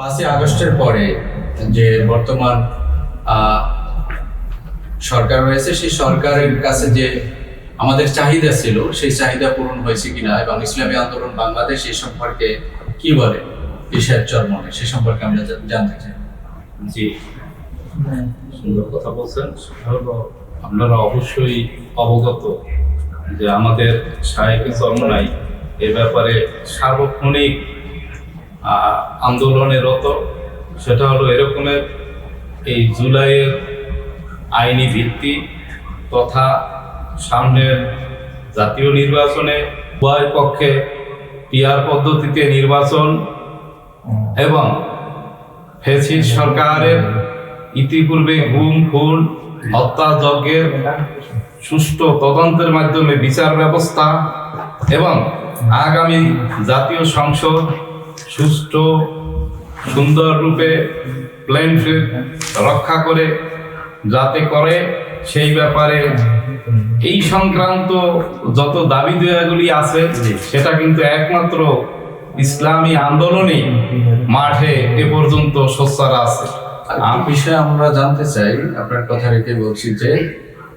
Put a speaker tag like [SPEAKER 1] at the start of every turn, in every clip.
[SPEAKER 1] পাঁচই আগস্টের পরে যে বর্তমান সরকার রয়েছে, সেই সরকারের কাছে যে আমাদের চাহিদা ছিল, সেই চাহিদা পূরণ হয়েছে কিনা এবং ইসলামী আন্দোলন বাংলাদেশ এই সম্পর্কে কি বলে? বিষয়ের চরমনে? সে সম্পর্কে আমরা জানতে চাই।
[SPEAKER 2] জি। সুন্দর কথা বলছেন। আপনারা অবশ্যই অবগত যে আমাদের সাহেবের জন্ম নাই। এ ব্যাপারে সার্বক্ষণিক আন্দোলনে রত। সেটা হলো এরকমের এই জুলাইয়ের আইনি ভিত্তি তথা সামনের জাতীয় নির্বাচনে উভয় পক্ষে পিয়ার পদ্ধতিতে নির্বাচন এবং ফেসিস সরকারের ইতিপূর্বে গুম, খুন, হত্যা, যজ্ঞের সুষ্ঠু তদন্তের মাধ্যমে বিচার ব্যবস্থা এবং আগামী জাতীয় সংসদ সুষ্ঠু সুন্দর রূপে প্লেন রক্ষা করে যাতে করে সেই ব্যাপারে এই সংক্রান্ত যত দাবি দেওয়াগুলি আছে সেটা কিন্তু একমাত্র ইসলামী আন্দোলনই মাঠে এ পর্যন্ত সোচ্চার আছে।
[SPEAKER 1] আর বিষয়ে আমরা জানতে চাই আপনার কথা রেখে বলছি যে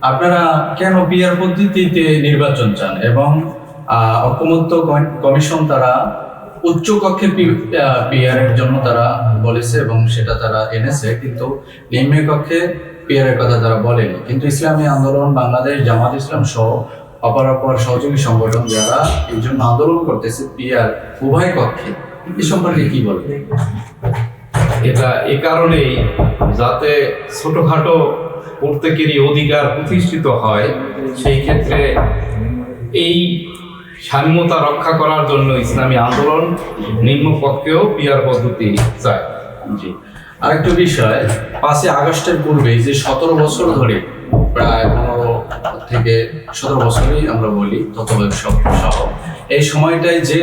[SPEAKER 1] আপনারা কেন পিয়ার পদ্ধতিতে নির্বাচন চান এবং ঐকমত্য কমিশন তারা উচ্চ কক্ষে পিআর এর জন্য তারা বলেছে এবং সেটা তারা এনেছে, কিন্তু নিম্ন কক্ষে পিআর এর কথা তারা বলেনি। কিন্তু ইসলামী আন্দোলন, বাংলাদেশ, জামাত ইসলাম সহ অপর অপর সহযোগী সংগঠন যারা এই জন্য আন্দোলন করতেছে পিআর উভয় কক্ষে, এ সম্পর্কে কি বলবে
[SPEAKER 2] এটা এ কারণেই যাতে ছোটখাটো প্রত্যেকেরই অধিকার প্রতিষ্ঠিত হয়, সেই ক্ষেত্রে এই সাম্যতা রক্ষা করার জন্য ইসলামী আন্দোলন নিম্নপক্ষেও পিয়ার পদ্ধতি চায়।
[SPEAKER 1] জি। আরেকটা বিষয়, পাঁচই আগস্টের পূর্বে যে সতেরো বছর ধরে প্রায় পনেরো থেকে সতেরো বছরই আমরা বলি তত্ত্বাবধায়ক সহ, এই সময়টায় যে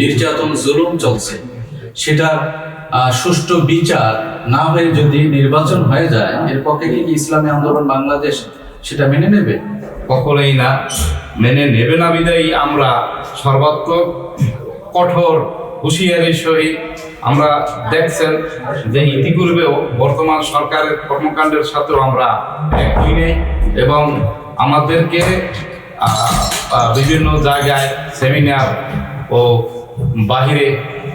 [SPEAKER 1] নির্যাতন, জুলুম চলছে সেটা সুষ্ঠু বিচার না হয়ে যদি নির্বাচন হয়ে যায়, এর পক্ষে কি ইসলামী আন্দোলন বাংলাদেশ সেটা মেনে নেবে?
[SPEAKER 2] কখনোই না। মেনে নেবে না বিদায়ী আমরা। সর্বাত্মক কঠোর হুঁশিয়ারির সহিত আমরা দেখছেন যে ইতিপূর্বেও বর্তমান সরকারের কর্মকাণ্ডের সাথেও আমরা এক হই নেই এবং আমাদেরকে বিভিন্ন জায়গায় সেমিনার ও বাহিরে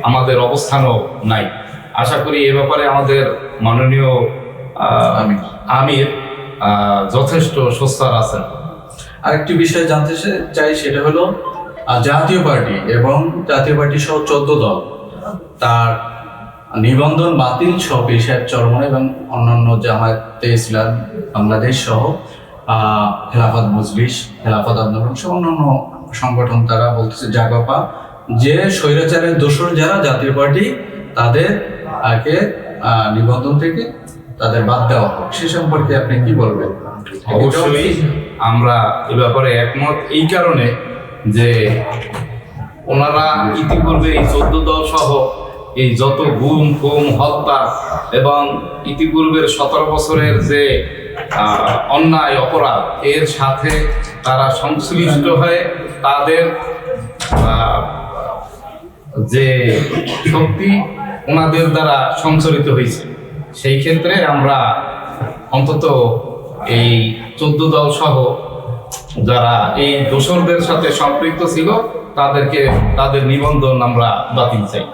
[SPEAKER 2] আমাদের অবস্থানও নাই। আশা করি এ ব্যাপারে আমাদের মাননীয়
[SPEAKER 1] আমির।
[SPEAKER 2] আমির যথেষ্ট সোচ্চার আছেন।
[SPEAKER 1] আরেকটি বিষয় জানতে চাই সেটা হলো জাতীয় পার্টি এবং জাতীয় পার্টি সহ চোদ্দ দল। তার নিবন্ধন বাতিল, সহ পেশার চরমন এবং অন্যান্য জামায়াতে ইসলাম, বাংলাদেশ সহ খেলাফত মজলিস, খেলাফত আন্দোলন সহ অন্যান্য সংগঠন তারা বলতেছে জাগপা যে স্বৈরাচারের দোসর যারা জাতীয় পার্টি, তাদের আগে নিবন্ধন থেকে তাদের বাদ দেওয়া হোক, সে সম্পর্কে আপনি কি বলবেন?
[SPEAKER 2] অবশ্যই আমরা এ ব্যাপারে একমত। এই কারণে যে ওনারা ইতিপূর্বে এই চোদ্দ দল সহ এই যত গুম খুম হত্যা এবং ইতিপূর্বের সতেরো বছরের যে অন্যায়, অপরাধ, এর সাথে তারা সংশ্লিষ্ট হয়ে তাদের যে শক্তি ওনাদের দ্বারা সঞ্চারিত হয়েছে। সেই ক্ষেত্রে আমরা অন্তত এই চোদ্দ দল সহ যারা এই দোসরদের সাথে সম্পৃক্ত ছিল, তাদেরকে, তাদের নিবন্ধন আমরা বাতিল চাই।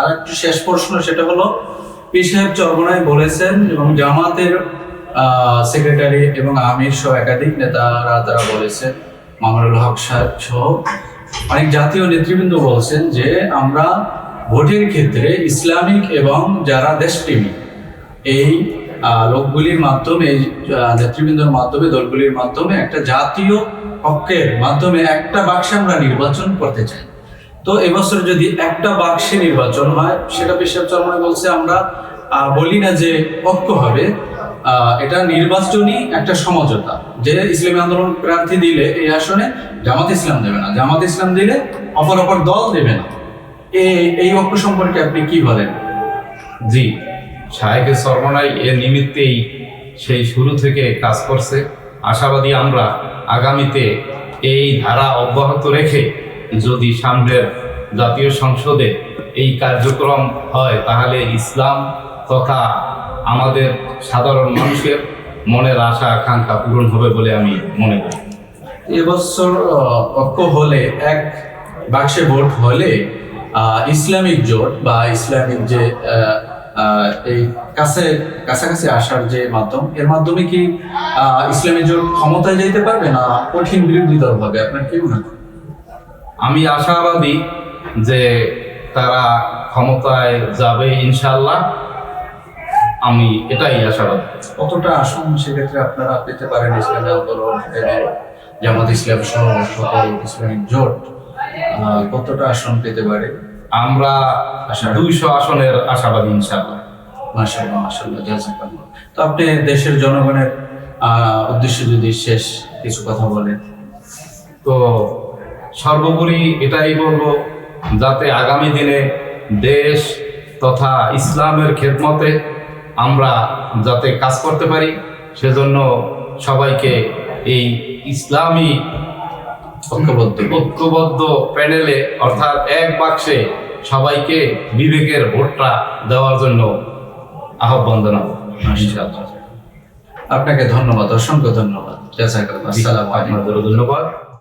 [SPEAKER 1] আর একটু শেষ প্রশ্ন সেটা হলো পি সাহেব চরমনায় বলেছেন এবং জামাতের সেক্রেটারি এবং আমির সহ একাধিক নেতারা তারা বলেছেন, মামুনুল হক সাহেব সহ অনেক জাতীয় নেতৃবৃন্দ বলছেন যে আমরা ভোটের ক্ষেত্রে ইসলামিক এবং যারা দেশপ্রেমী, এই লোকগুলির মাধ্যমে নেতৃবৃন্দর মাধ্যমে, দলগুলির মাধ্যমে একটা জাতীয় পক্ষের মাধ্যমে একটা বাক্সে আমরা নির্বাচন করতে চাই। তো এবছর যদি একটা বাক্সে নির্বাচন হয়, সেটা পেশাব চরমনে বলছে আমরা বলি না যে পক্ষ হবে এটা নির্বাচনী একটা সমঝোতা। যে ইসলামী আন্দোলন প্রার্থী দিলে এই আসনে জামাত ইসলাম দেবে না। জামাত ইসলাম দিলে অপর অপর দল দেবে না। এই এই পক্ষ সম্পর্কে আপনি কি বলেন?
[SPEAKER 2] জি শাহেকের সর্বনাই এর নিমিত্তেই সেই শুরু থেকে কাজ করছে। আশাবাদী আমরা আগামীতে এই ধারা অব্যাহত রেখে যদি সামনের জাতীয় সংসদে এই কার্যক্রম হয় তাহলে ইসলাম তথা আমাদের সাধারণ মানুষের মনের আশা আকাঙ্ক্ষা পূরণ হবে বলে আমি মনে করি।
[SPEAKER 1] এবছর ঐক্য হলে এক বাক্সে ভোট হলে ইসলামিক জোট বা ইসলামিক যে এই কাছে কাছাকাছি আসার যে মাধ্যম এর মাধ্যমে কি আহ, ইসলামী জোট ক্ষমতায় যেতে পারবে না কঠিন বিরোধী দল হবে আপনার কি মনে
[SPEAKER 2] আমি আশাবাদী যে তারা ক্ষমতায় যাবে ইনশাল্লাহ আমি এটাই আশাবাদী।
[SPEAKER 1] কতটা আসন সেক্ষেত্রে আপনারা পেতে পারেন ইসলামী আন্দোলন জামাত ইসলাম সহ সকল ইসলামিক জোট? কতটা আসন পেতে পারে?
[SPEAKER 2] আমরা দুইশো আসনের আশাবাদী
[SPEAKER 1] জাযাকাল্লাহ। তো আপনি দেশের জনগণের উদ্দেশ্যে যদি শেষ কিছু কথা বলেন।
[SPEAKER 2] তো সর্বোপরি এটাই বলব যাতে আগামী দিনে দেশ তথা ইসলামের খেদমতে আমরা যাতে কাজ করতে পারি সেজন্য সবাইকে এই ইসলামী
[SPEAKER 1] ঐক্যবদ্ধ
[SPEAKER 2] ঐক্যবদ্ধ প্যানেলে অর্থাৎ এক বাক্সে সবাইকে বিবেকের ভোটটা দেওয়ার জন্য আহ্বান জানাব।
[SPEAKER 1] আপনাকে ধন্যবাদ অসংখ্য ধন্যবাদ। জাযাকাল্লাহ আসসালামু আলাইকুম।
[SPEAKER 2] ধন্যবাদ।